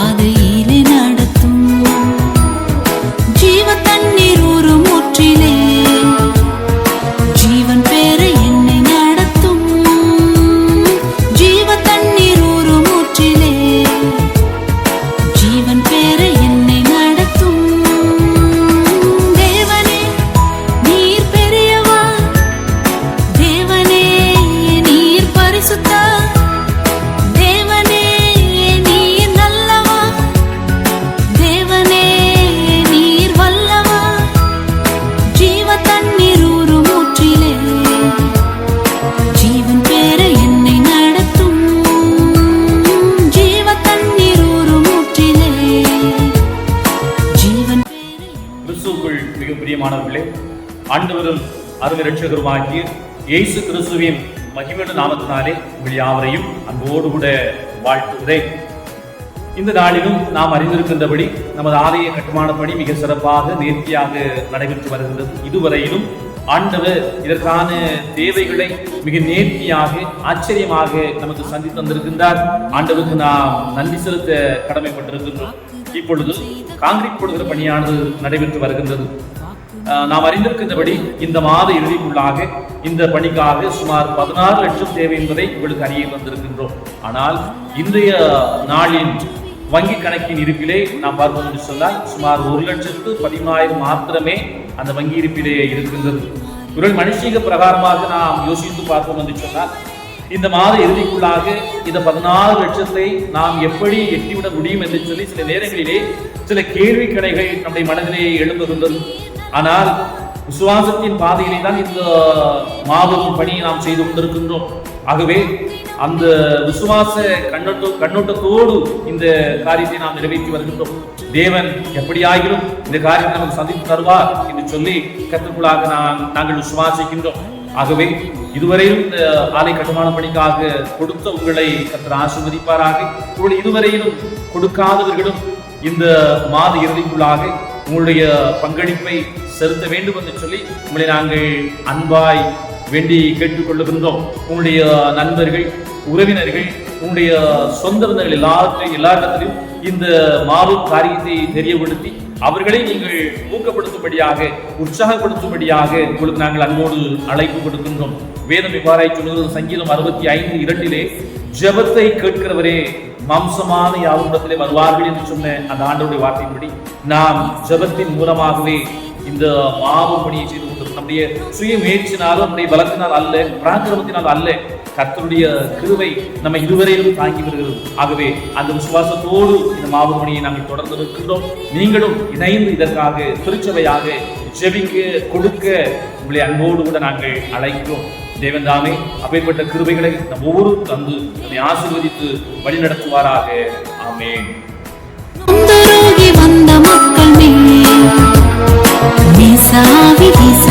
பாதையிலே நடத்தும். ஜீவ தண்ணீர் ஒரு முற்றிலே. ஜீவன் பேர் பிரியமானவர்களே ஆண்டவரும் அருமை ரட்சகருமாகிய இயேசு கிறிஸ்துவின் மகிமன நாமத்தினாலே உங்கள் யாவரையும் அன்போடு கூட வாழ்த்துகிறேன். இந்த நாளிலும் நாம் அறிந்திருக்கின்றபடி நமது ஆலய கட்டுமான பணி மிக சிறப்பாக நேர்த்தியாக நடைபெற்று வருகின்றது. இதுவரையிலும் ஆண்டவர் இதற்கான தேவைகளை மிக நேர்த்தியாக ஆச்சரியமாக நமக்கு சந்தி தந்திருக்கின்றார். ஆண்டவருக்கு நாம் நன்றி செலுத்த கடமைப்பட்டிருக்கின்றோம். இப்பொழுது காங்கிரீட் போடுகிற பணியானது நடைபெற்று வருகின்றது. நாம் அறிந்திருக்கின்றபடி இந்த மாத இறுதிக்குள்ளாக இந்த பணிக்காக சுமார் பதினாறு லட்சம் தேவை என்பதை உங்களுக்கு அறிய வந்திருக்கின்றோம். ஆனால் இன்றைய நாளின் வங்கி கணக்கின் இருப்பிலே நாம் பார்ப்போம் என்று சொன்னால் சுமார் ஒரு லட்சத்து பதிமூணாயிரம் மாத்திரமே அந்த வங்கி இருப்பிலே இருக்கின்றது. இவர்கள் மனுஷீக பிரகாரமாக நாம் யோசித்து பார்ப்போம் என்று சொன்னால் இந்த மாத இறுதிக்குள்ளாக இந்த பதினாறு லட்சத்தை நாம் எப்படி எட்டிவிட முடியும் என்று சொல்லி சில நேரங்களிலே சில கேள்வி கடைகள் நம்முடைய மனதிலே எழும்புகின்றது ஆனால் விசுவாசத்தின் பாதையிலே தான் இந்த மாபெரும் பணியை நாம் செய்து கொண்டிருக்கின்றோம். ஆகவே அந்த விசுவாச கண்ணோட்ட கண்ணோட்டத்தோடு இந்த காரியத்தை நாம் நிறைவேற்றி வருகின்றோம். தேவன் எப்படியாகிலும் இந்த காரியத்தை நமக்கு சந்தித்து தருவார் என்று சொல்லி கற்றுக்குள்ளாக நான் நாங்கள் விசுவாசிக்கின்றோம். ஆகவே இதுவரையிலும் இந்த ஆலை கட்டுமான பணிக்காக கொடுத்த உங்களை கத்திர ஆசிர்வதிப்பாராக. உங்களை இதுவரையிலும் கொடுக்காதவர்களும் இந்த மாத இறுதிக்குள்ளாக உங்களுடைய பங்களிப்பை செலுத்த வேண்டும் என்று சொல்லி உங்களை நாங்கள் அன்பாய் வேண்டி கேட்டுக்கொள்ளுகின்றோம் உங்களுடைய நண்பர்கள் உறவினர்கள் உன்னுடைய சொந்த பந்தங்கள் எல்லாத்தையும் எல்லா இடத்திலும் இந்த மாபெரும் காரியத்தை தெரியப்படுத்தி அவர்களை நீங்கள் ஊக்கப்படுத்தும்படியாக உற்சாகப்படுத்தும்படியாக உங்களுக்கு நாங்கள் அன்போடு அழைப்பு கொடுக்கின்றோம் வேதம் இவ்வாறாய் சொல்லுகிறது சங்கீதம் அறுபத்தி ஐந்து இரண்டிலே ஜெபத்தை கேட்கிறவரே மாம்சமான யாவரிடத்திலே வருவார்கள் என்று சொன்ன அந்த ஆண்டோடைய வார்த்தையின்படி நாம் ஜெபத்தின் மூலமாகவே இந்த மாபெரும் பணியை செய்து கொண்டிருக்கிறோம் நம்முடைய சுய முயற்சினாலும் நம்முடைய பலத்தினால் அல்ல பராக்கிரமத்தினால் அல்ல கர்த்தருடைய கிருவை நம்ம இதுவரையிலும் தாங்கி வருகிறது. ஆகவே அந்த விசுவாசத்தோடு இந்த மாவுமணியை நாங்கள் தொடர்ந்து இருக்கின்றோம் நீங்களும் இணைந்து இதற்காக திருச்சபையாக ஜெபிக்க கொடுக்க உங்களை அன்போடு கூட நாங்கள் அழைக்கிறோம். தேவன் தாமே அப்பேற்பட்ட கிருபைகளை நம் ஒவ்வொரு தந்து நம்மை ஆசீர்வதித்து வழி நடத்துவாராக ஆமேன் வந்த மக்கள் மேல் வீசாவி வீச